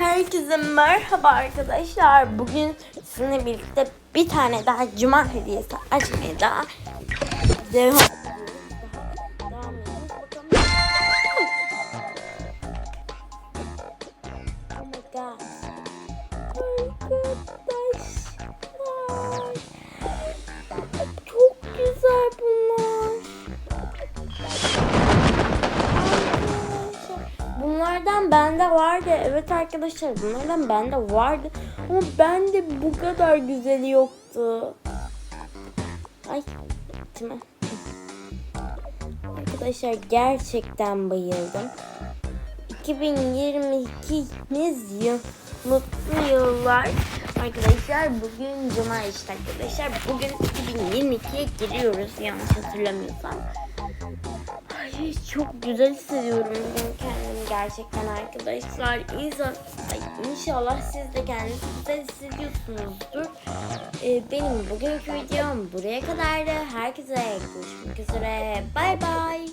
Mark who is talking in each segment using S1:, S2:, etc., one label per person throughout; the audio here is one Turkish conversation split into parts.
S1: Herkese merhaba arkadaşlar. Bugün sizinle birlikte bir tane daha cuma hediyesi açmaya daha devam Bunlardan bende vardı. Evet arkadaşlar bunlardan bende vardı. Ama bende bu kadar güzeli yoktu. Ay gitme. Arkadaşlar gerçekten bayıldım. 2022'miz yıl mutlu yıllar. Arkadaşlar bugün cuma işte arkadaşlar. Bugün 2022'ye giriyoruz yanlış hatırlamıyorsam. Çok güzel hissediyorum kendimi gerçekten arkadaşlar. İnsan, inşallah siz de kendinizi güzel hissediyorsunuzdur. Ee, benim bugünkü videom buraya kadardı. Herkese görüşmek üzere. Bay bay.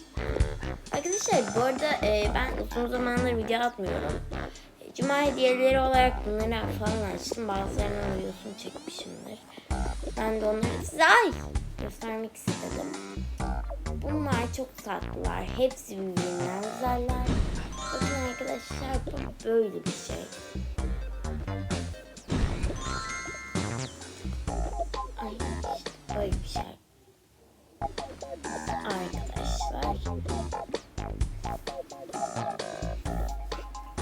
S1: Arkadaşlar bu arada e, ben uzun zamandır video atmıyorum. E, Cuma hediyeleri olarak bunları falan açtım. Bazılarının videosunu çekmişimdir. Ben de onları size ay göstermek istedim. Bunlar çok tatlılar. Hepsi birbirinden güzeller. Bakın arkadaşlar bu böyle bir şey. Ay işte böyle bir şey. Arkadaşlar.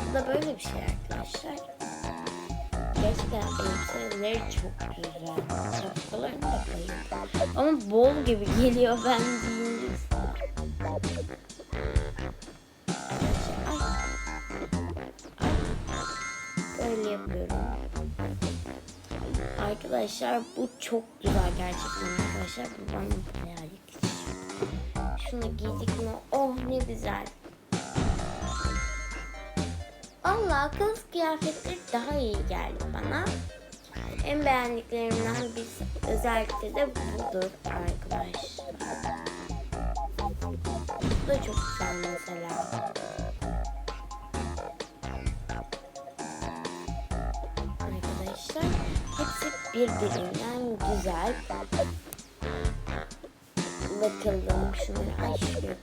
S1: Bu da böyle bir şey arkadaşlar. Gerçekten elbiseleri çok güzel. Şapkalarını da bayıldım. Ama bol gibi geliyor ben giyince. Böyle yapıyorum. Arkadaşlar bu çok güzel gerçekten arkadaşlar. Bu bana yakışıyor. Şunu giydik mi? Oh ne güzel. Allah kız kıyafetleri daha iyi geldi bana. En beğendiklerimden bir özellikle de budur arkadaşlar. Bu da çok güzel mesela. Arkadaşlar hepsi birbirinden güzel. Bakalım ay şuraya koyayım.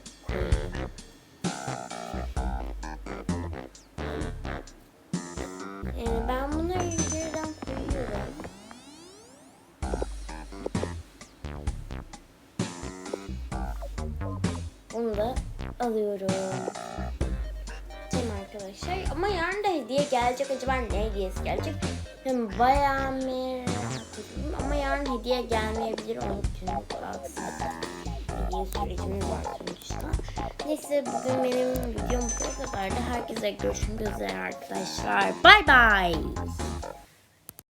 S1: Bunu da alıyorum. Tamam arkadaşlar. Ama yarın da hediye gelecek. Acaba ne hediyesi gelecek? Ben bayağı merak ediyorum. Ama yarın hediye gelmeyebilir. Onun için aksi hediye sürecimiz var sonuçta. Neyse bugün benim videom bu kadardı. Herkese görüşmek üzere arkadaşlar. Bay bay.